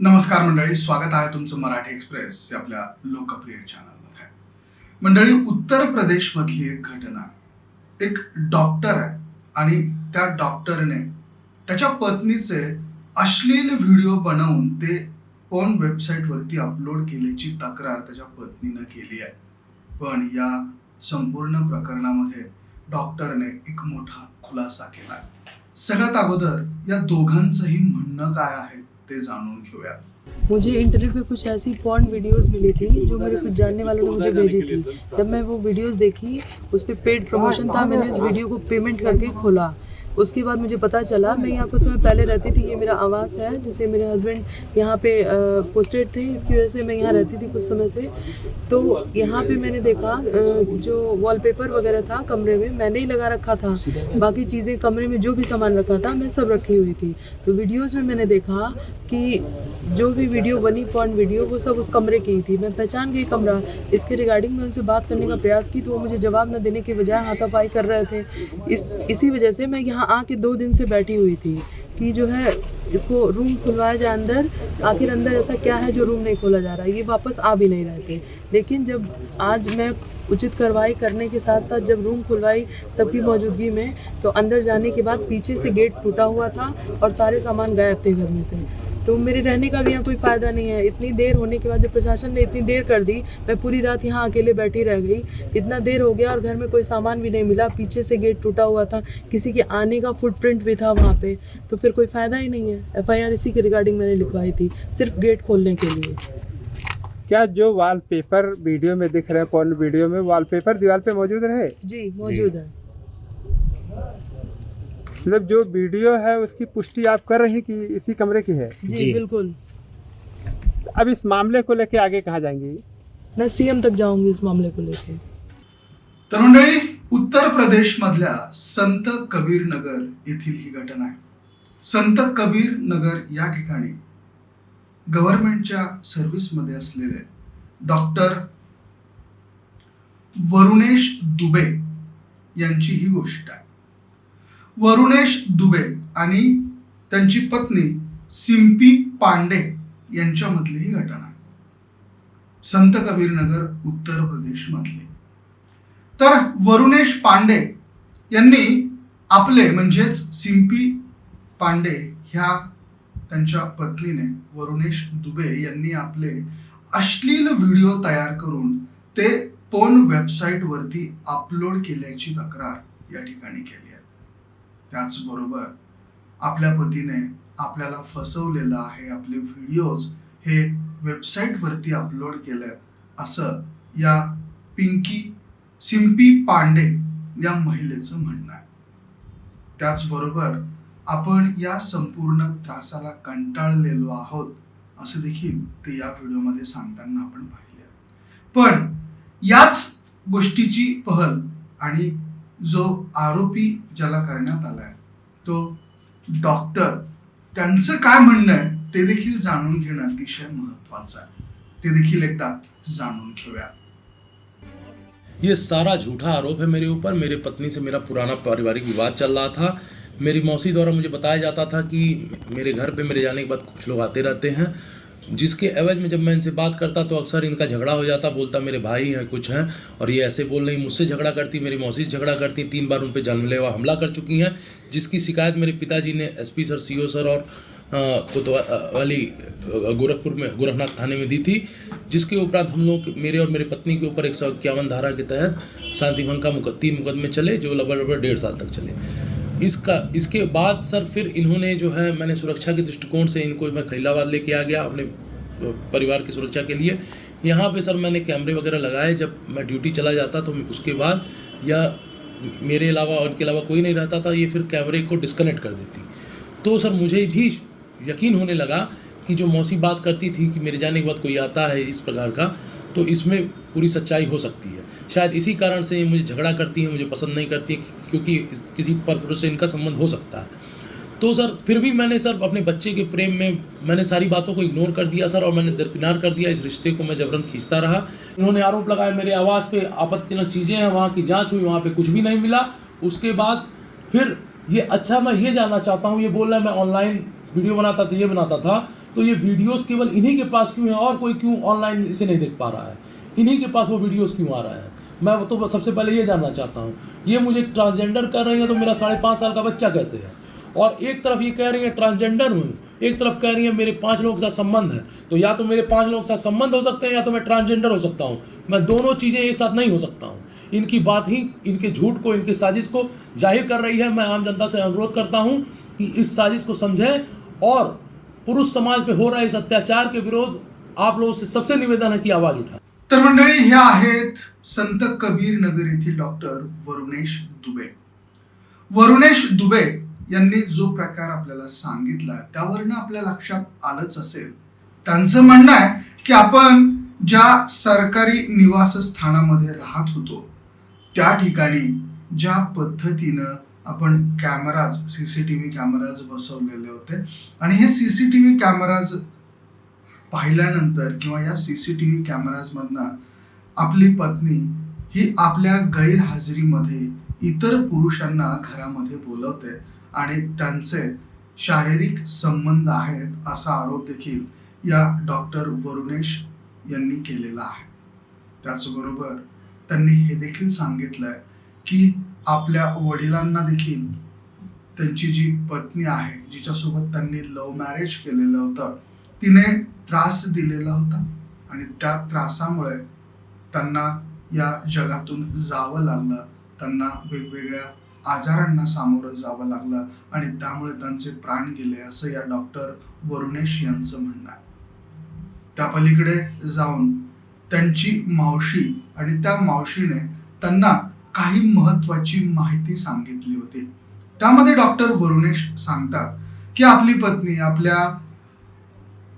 नमस्कार मंडळी स्वागत आहे तुमचं मराठी एक्सप्रेस या आपल्या लोकप्रिय चॅनलमध्ये मंडळी उत्तर प्रदेशमधली एक घटना एक डॉक्टर आहे आणि त्या डॉक्टरने त्याच्या पत्नीचे अश्लील व्हिडिओ बनवून ते पोन वेबसाईटवरती अपलोड केल्याची तक्रार त्याच्या पत्नीनं केली आहे. पण या संपूर्ण प्रकरणामध्ये डॉक्टरने एक मोठा खुलासा केला सगळ्यात अगोदर या दोघांचंही म्हणणं काय आहे? ते के घेऊया मुझे इंटरनेट पे कुछ ऐसी पॉर्न वीडियोस मिली थी जो मेरे कुछ जानने वालों ने मुझे भेजी थी। जब मैं वो वीडियोस देखी, उस पर पेड प्रमोशन था, मैंने उस वीडियो को पेमेंट करके खोला। उसके बाद मुझे पता चला, मैं यहाँ कुछ समय पहले रहती थी, ये मेरा आवास है, जिसे मेरे हस्बैंड यहाँ पे पोस्टेड थे, इसकी वजह से मैं यहाँ रहती थी कुछ समय से। तो यहाँ पे मैंने देखा जो वॉलपेपर वगैरह था कमरे में, मैंने ही लगा रखा था। बाकी चीज़ें कमरे में जो भी सामान रखा था, मैं सब रखी हुई थी। तो वीडियोज़ में मैंने देखा कि जो भी वीडियो बनी पॉर्न वीडियो वो सब उस कमरे की थी। मैं पहचान गई कमरा। इसके रिगार्डिंग मैं उनसे बात करने का प्रयास की तो वो मुझे जवाब न देने के बजाय हाथापाई कर रहे थे। इस, इसी वजह से मैं यहाँ आके दो दिन से बैठी हुई थी कि जो है, इसको रूम खुलवाया जाए अंदर, आखिर अंदर ऐसा क्या है जो रूम नहीं खोला जा रहा है? ये वापस आ भी नहीं रहते लेकिन जब आज मैं उचित कार्रवाई करने के साथ साथ जब रूम खुलवाई सबकी मौजूदगी में तो अंदर जाने के बाद पीछे से गेट टूटा हुआ था और सारे सामान गायब थे घर में से। तो मेरे रहने का भी यहाँ कोई फ़ायदा नहीं है। इतनी देर होने के बाद जब प्रशासन ने इतनी देर कर दी मैं पूरी रात यहाँ अकेले बैठी रह गई। इतना देर हो गया और घर में कोई सामान भी नहीं मिला। पीछे से गेट टूटा हुआ था। किसी के आने का फुटप्रिंट भी था वहाँ पे। तो फिर कोई फ़ायदा ही नहीं है। एफआईआर इसी के रिगार्डिंग मैंने लिखवाई थी सिर्फ़ गेट खोलने के लिए। क्या जो वॉलपेपर वीडियो में दिख रहे हैं पॉर्न वीडियो में वॉलपेपर दीवार पे मौजूद रहे? जी मौजूद है। मतलब जो वीडियो है उसकी पुष्टि आप कर रही कि इसी कमरे की है? जी। बिल्कुल। अब इस मामले को लेके आगे कहाँ जाएंगी? मैं सीएम तक जाऊंगी इस मामले को लेकर तर मंडळी उत्तर प्रदेशमधल्या संत कबीर नगर येथील ही घटना आहे. संत कबीर नगर या ठिकाणी गव्हर्नमेंटच्या सर्व्हिसमध्ये असलेले डॉक्टर वरुणेश दुबे यांची ही गोष्ट आहे. वरुणेश दुबे आणि त्यांची पत्नी सिम्पी पांडे यांच्यामधली ही घटना. संत कबीरनगर उत्तर प्रदेशमधले. तर वरुणेश पांडे यांनी आपले म्हणजेच सिम्पी पांडे ह्या त्यांच्या पत्नीने वरुणेश दुबे यांनी आपले अश्लील व्हिडिओ तयार करून ते पोन वेबसाईटवरती अपलोड केल्याची तक्रार या ठिकाणी केली. त्याचबरोबर आपल्या पतीने आपल्याला फसवलेलं आहे आपले व्हिडिओज हे वेबसाईटवरती अपलोड केले असं या पिंकी सिम्पी पांडे या महिलेचं म्हणणं आहे. त्याचबरोबर आपण या संपूर्ण त्रासाला कंटाळलेलो आहोत असं देखील ते या व्हिडिओमध्ये सांगताना आपण पाहिले. पण याच गोष्टीची पहल आणि जो आरोपी ज्याला करण्यात आलाय तो डॉक्टर त्यांचं काय म्हणणं आहे ते देखील जाणून घेणं अतिशय महत्वाचं आहे. ते देखील एकदा जाणून घेऊया. ये सारा झूठा आरोप है मेरे ऊपर। मेरे पत्नी से मेरा पुराना पारिवारिक विवाद चल रहा था। मेरी मौसी द्वारा मुझे बताया जाता था कि मेरे घर पे मेरे जाने के बाद कुछ लोग आते रहते हैं। जिसके एवज में जब मैं इनसे बात करता तो अक्सर इनका झगड़ा हो जाता बोलता मेरे भाई हैं कुछ हैं। और ये ऐसे बोल रही मुझसे झगड़ा करती मेरी मौसी से झगड़ा करती तीन बार उन पर जानलेवा हमला कर चुकी हैं जिसकी शिकायत मेरे पिताजी ने एसपी सर सीओ सर और कोतवाली गोरखपुर में गोरखनाथ थाने में दी थी जिसके उपरांत हम लोग मेरे और मेरे पत्नी के ऊपर एक सौ इक्यावन धारा के तहत शांति भंग का मुकद, तीन मुकदमे चले जो लगभग लगभग डेढ़ साल तक चले। इसका, इसके बाद सर फिर इन्होंने जो है, मैंने सुरक्षा के दृष्टिकोण से इनको मैं खलीलाबाद लेके आ गया अपने परिवार की सुरक्षा के लिए। यहाँ पे सर मैंने कैमरे वगैरह लगाए, जब मैं ड्यूटी चला जाता तो उसके बाद या मेरे अलावा और अलावा कोई नहीं रहता था, ये फिर कैमरे को डिस्कनेक्ट कर देती। तो सर मुझे भी यकीन होने लगा कि जो मौसी बात करती थी कि मेरे जाने के बाद कोई आता है इस प्रकार का तो इसमें पूरी सच्चाई हो सकती है। शायद इसी कारण से ये मुझे झगड़ा करती है, मुझे पसंद नहीं करती है, क्योंकि किसी पर पुरुष से इनका संबंध हो सकता है। तो सर, फिर भी मैंने सर अपने बच्चे के प्रेम में मैंने सारी बातों को इग्नोर कर दिया सर और मैंने दरकिनार कर दिया। इस रिश्ते को मैं जबरन खींचता रहा। इन्होंने आरोप लगाया मेरे आवास पे आपत्तिजनक चीज़ें हैं, वहाँ की जाँच हुई, वहाँ पे कुछ भी नहीं मिला। उसके बाद फिर ये अच्छा मैं ये जानना चाहता हूँ, ये बोल रहा है मैं ऑनलाइन वीडियो बनाता था, ये बनाता था तो ये वीडियोस केवल इन्हीं के पास क्यों है और कोई क्यों ऑनलाइन इसे नहीं देख पा रहा है? इन्हीं के पास वो वीडियोस क्यों आ रहा है? मैं तो सबसे पहले ये जानना चाहता हूँ, ये मुझे ट्रांसजेंडर कर रही है तो मेरा साढ़े पाँच साल का बच्चा कैसे है? और एक तरफ़ ये कह रही है ट्रांसजेंडर हूँ, एक तरफ़ कह रही है मेरे पाँच लोगों के साथ संबंध है तो या तो मेरे पाँच लोगों के साथ संबंध हो सकते हैं या तो मैं ट्रांसजेंडर हो सकता हूँ। मैं दोनों चीज़ें एक साथ नहीं हो सकता हूँ। इनकी बात ही, इनके झूठ को, इनकी साजिश को ज़ाहिर कर रही है। मैं आम जनता से अनुरोध करता हूँ कि इस साजिश को समझें और पुरुष समाज पे हो रहे इस अत्याचार के विरोध आप लोगों से सबसे निवेदन है की आवाज़ उठा तर मंडळी ह्या आहेत संत कबीर नगर येथील डॉक्टर वरुणेश दुबे. वरुणेश दुबे यांनी जो प्रकार आपल्याला सांगितला त्यावरनं आपल्या लक्षात आलंच असेल. त्यांचं म्हणणं आहे की आपण ज्या सरकारी निवासस्थानामध्ये राहत होतो त्या ठिकाणी ज्या पद्धतीनं आपण cameras C C T V cameras बसवलेले होते. आणि हे C C T V cameras पाहिल्यानंतर किंवा या सी सी टी व्ही कॅमेराजमधनं आपली पत्नी ही आपल्या गैरहजेरीमध्ये इतर पुरुषांना घरामध्ये बोलवते आणि त्यांचे शारीरिक संबंध आहेत असा आरोप देखील या डॉक्टर वरुणेश यांनी केलेला आहे. त्याचबरोबर त्यांनी हे देखील सांगितलं आहे की आपल्या वडिलांना देखील त्यांची जी पत्नी आहे जिच्यासोबत त्यांनी लव्ह मॅरेज केलेलं होतं तिने त्रास दिलेला होता. आणि त्या त्रासामुळे त्यांना या जगातून जावं लागलं. त्यांना वेगवेगळ्या आजारांना सामोरं जावं लागलं आणि त्यामुळे त्यांचे प्राण गेले असं या डॉक्टर वरुणेश यांचं म्हणणं आहे. त्या पलीकडे जाऊन त्यांची मावशी आणि त्या मावशीने त्यांना काही महत्वाची माहिती सांगितली होती. त्यामध्ये डॉक्टर वरुणेश सांगतात की आपली पत्नी आपल्या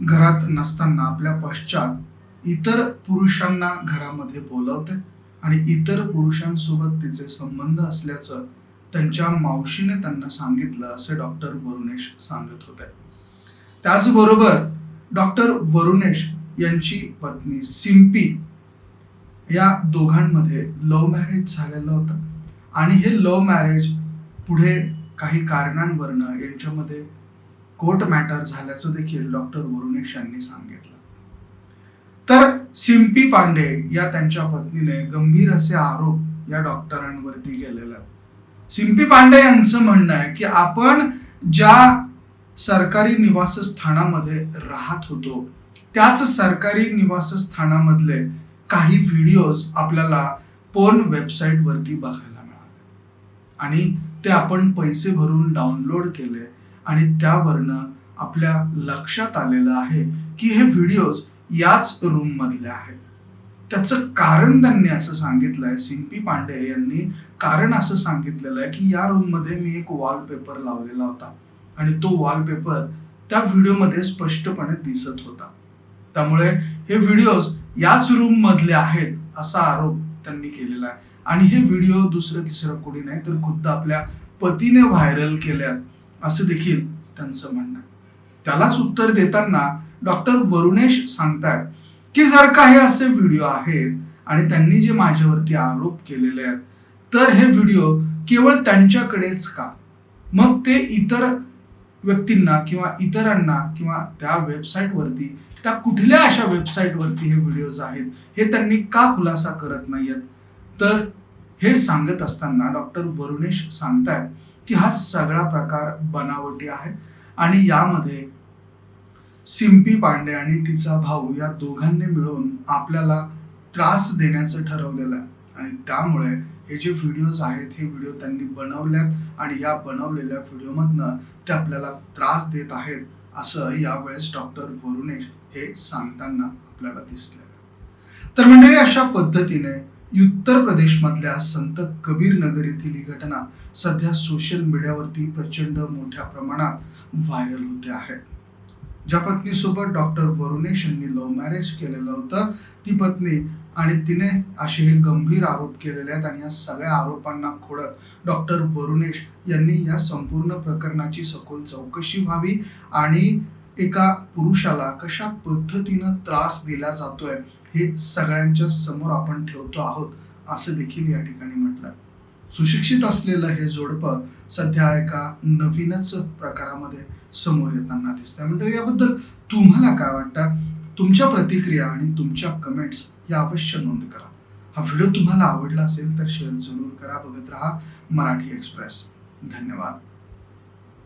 घरात नसताना आपल्या पश्चात इतर पुरुषांना घरामध्ये बोलवते आणि इतर पुरुषांसोबत तिचे संबंध असल्याचं त्यांच्या मावशीने त्यांना सांगितलं असे डॉक्टर वरुणेश सांगत होते. त्याचबरोबर डॉक्टर वरुणेश यांची पत्नी सिम्पी या दोघांमध्ये लव्ह मॅरेज झालेलं होतं. आणि हे लव्ह मॅरेज पुढे काही कारणांवरनं यांच्यामध्ये कोर्ट मॅटर झाल्याचं देखील डॉक्टर वरुणेश यांनी सांगितलं. तर सिम्पी पांडे या त्यांच्या पत्नीने गंभीर असे आरोप या डॉक्टरांवरती केलेले. सिम्पी पांडे यांचं म्हणणं आहे की आपण ज्या सरकारी निवासस्थानामध्ये राहत होतो त्याच सरकारी निवासस्थानामधले काही व्हिडिओज आपल्याला पोर्न वेबसाईटवरती बघायला मिळाले. आणि ते आपण पैसे भरून डाउनलोड केले आणि त्यावरनं आपल्या लक्षात आलेलं आहे की हे व्हिडिओज याच रूम मधले आहेत. त्याचं कारण त्यांनी असं सांगितलं आहे सिंपी पांडे यांनी कारण असं सांगितलेलं आहे की या रूममध्ये मी एक वॉलपेपर लावलेला होता आणि तो वॉलपेपर त्या व्हिडिओमध्ये स्पष्टपणे दिसत होता. त्यामुळे हे व्हिडिओज याच रूम मधले आहेत असा आरोप त्यांनी केलेला आहे. आणि हे व्हिडिओ दुसरं तिसरं कोणी नाही तर खुद्द आपल्या पतीने व्हायरल केल्यात असं देखील त्यांचं म्हणणं आहे. त्यालाच उत्तर देताना डॉक्टर वरुणेश सांगतायत की जर का हे असे व्हिडिओ आहेत आणि त्यांनी जे माझ्यावरती आरोप केलेले आहेत तर हे व्हिडिओ केवळ त्यांच्याकडेच का? मग ते इतर व्यक्तींना किंवा इतरांना किंवा त्या वेबसाईटवरती त्या कुठल्या अशा वेबसाईटवरती हे व्हिडिओज आहेत हे त्यांनी का खुलासा करत नाहीयेत? तर हे सांगत असताना डॉक्टर वरुणेश सांगतायत की हा सगळा प्रकार बनावटी आहे आणि यामध्ये सिम्पी पांडे आणि तिचा भाऊ या दोघांनी मिळून आपल्याला त्रास देण्याचं ठरवलेलं आहे. आणि त्यामुळे हे जे व्हिडिओज आहेत हे व्हिडिओ त्यांनी बनवल्यात आणि या बनवलेल्या व्हिडिओमधनं ते आपल्याला त्रास देत आहेत असं यावेळेस डॉक्टर वरुणेश हे सांगताना आपल्याला दिसलेलं तर मंडळी अशा पद्धतीने उत्तर प्रदेशमधल्या संत कबीर नगर येथील ही घटना सध्या सोशल मीडियावरती प्रचंड मोठ्या प्रमाणात व्हायरल होते आहे. ज्या पत्नीसोबत डॉक्टर वरुणेश यांनी लव्ह मॅरेज केलेलं होतं ती पत्नी आणि तिने असे हे गंभीर आरोप केलेले आहेत आणि या सगळ्या आरोपांना खोडत डॉक्टर वरुणेश यांनी या संपूर्ण प्रकरणाची सखोल चौकशी व्हावी आणि एका पुरुषाला कशा पद्धतीनं त्रास दिला जातोय हे सगळ्यांच्या समोर आपण ठेवतो आहोत असं देखील या ठिकाणी म्हटलं सुशिक्षित असलेलं हे जोडपं सध्या एका नवीनच प्रकारामध्ये समोर येताना दिसतंय. म्हणजे याबद्दल तुम्हाला काय वाटतं? तुमच्या प्रतिक्रिया आणि तुमच्या कमेंट्स या अवश्य नोंद करा. हा व्हिडिओ तुम्हाला आवडला असेल तर शेअर जरूर करा. बघत राहा मराठी एक्सप्रेस धन्यवाद.